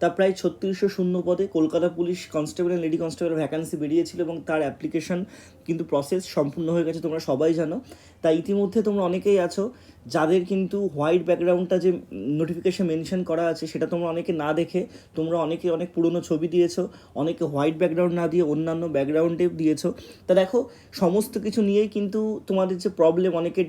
তা প্রায় ছত্রিশশো শূন্য পদে Kolkata police constable lady constable vacancy বেরিয়েছিল এবং তার অ্যাপ্লিকেশন কিন্তু প্রসেস সম্পূর্ণ হয়ে গেছে, তোমরা সবাই জানো। তা ইতিমধ্যে তোমরা অনেকেই আছো যাদের কিন্তু হোয়াইট ব্যাকগ্রাউন্ডটা যে নোটিফিকেশন মেনশন করা আছে সেটা তোমরা অনেকে না দেখে, তোমরা অনেকে অনেক পুরনো ছবি দিয়েছ, অনেকে হোয়াইট ব্যাকগ্রাউন্ড না দিয়ে অন্যান্য ব্যাকগ্রাউন্ডে দিয়েছ। তা দেখো, সমস্ত কিছু নিয়েই কিন্তু তোমাদের যে প্রবলেম অনেকে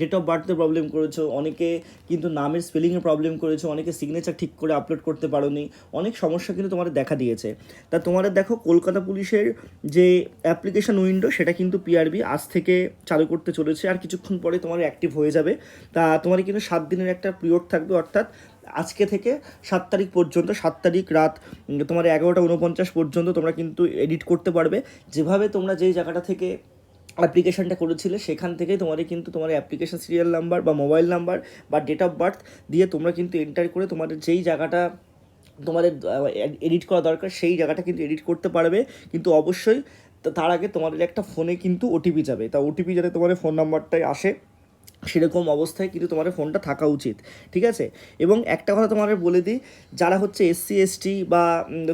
ডেট অফ বার্থে প্রবলেম করেছ, অনেকে কিন্তু নামের স্পেলিংয়ে প্রবলেম করেছ, অনেকে সিগনেচার ঠিক করে আপলোড করতে পারোনি অনেক সমস্যা কিন্তু তোমাদের দেখা দিয়েছে। তা তোমাদের দেখো, কলকাতা পুলিশের যে অ্যাপ্লিকেশন উইন্ডো সেটা কিন্তু পিআরবি আজ থেকে চালু করতে চলেছে আর কিছুক্ষণ পরে তোমার অ্যাক্টিভ হয়ে যাবে। তা তোমার কিন্তু সাত দিনের একটা পিরিয়ড থাকবে, অর্থাৎ আজকে থেকে সাত তারিখ পর্যন্ত, সাত তারিখ রাত তোমার এগারোটা উনপঞ্চাশ পর্যন্ত তোমরা কিন্তু এডিট করতে পারবে। যেভাবে তোমরা যেই জায়গাটা থেকে অ্যাপ্লিকেশনটা করেছিলে, সেখান থেকে তোমাদের কিন্তু তোমার অ্যাপ্লিকেশান সিরিয়াল নাম্বার বা মোবাইল নাম্বার বা ডেট অফ বার্থ দিয়ে তোমরা কিন্তু এন্টার করে তোমাদের যেই জায়গাটা তোমাদের এডিট করা দরকার, সেই জায়গাটা কিন্তু এডিট করতে পারবে, কিন্তু অবশ্যই তার আগে তোমাদের একটা ফোনে কিন্তু ওটিপি যাবে। তা ওটিপি যাতে তোমাদের ফোন নাম্বারটাই আসে সেরকম অবস্থায় কিন্তু তোমার ফোনটা থাকা উচিত, ঠিক আছে? এবং একটা কথা তোমাদের বলে দিই, যারা হচ্ছে এসসি এসটি বা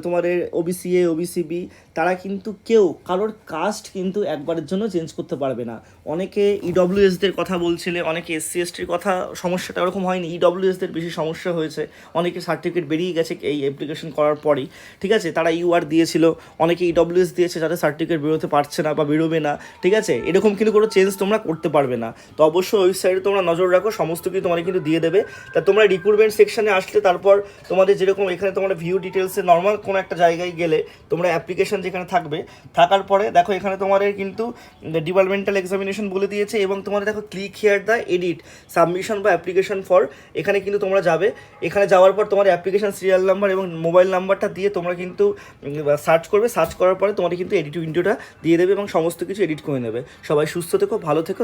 তোমাদের ওবিসি এ ওবিসি বি তারা কিন্তু কেউ কারোর কাস্ট কিন্তু একবারের জন্য চেঞ্জ করতে পারবে না। অনেকে ইডব্লিউএসদের কথা বলছিলে, অনেকে এসসি এসটির কথা সমস্যাটা ওরকম হয়নি। ইডব্লিউএসদের বেশি সমস্যা হয়েছে। অনেকে সার্টিফিকেট বেরিয়ে গেছে এই অ্যাপ্লিকেশন করার পরই, ঠিক আছে? তারা ইউআর দিয়েছিল। অনেকে ইডব্লিউএস দিয়েছে যাদের সার্টিফিকেট বেরোতে পারছে না বা বেরোবে না, ঠিক আছে? এরকম কিন্তু কোনো চেঞ্জ তোমরা করতে পারবে না। তো অবশ্যই ওয়েবসাইটে তোমরা নজর রাখো, সমস্ত কিছু তোমাদের কিন্তু দিয়ে দেবে। তা তোমরা রিক্রুটমেন্ট সেকশনে আসলে তারপর তোমাদের যেরকম এখানে তোমরা ভিউ ডিটেলসে নর্মাল কোনো একটা জায়গায় গেলে তোমরা অ্যাপ্লিকেশন যেখানে থাকবে, থাকার পরে দেখো এখানে তোমাদের কিন্তু ডিপার্টমেন্টাল এক্সামিনেশন বলে দিয়েছে এবং তোমাদের দেখো click here the edit submission বা অ্যাপ্লিকেশন ফর এখানে কিন্তু তোমরা যাবে। এখানে যাওয়ার পর তোমার অ্যাপ্লিকেশন সিরিয়াল নাম্বার এবং মোবাইল নাম্বারটা দিয়ে তোমরা কিন্তু সার্চ করবে। সার্চ করার পরে তোমাদের কিন্তু এডিট উইন্ডোটা দিয়ে দেবে এবং সমস্ত কিছু এডিট করে নেবে। সবাই সুস্থ থেকো, ভালো থেকো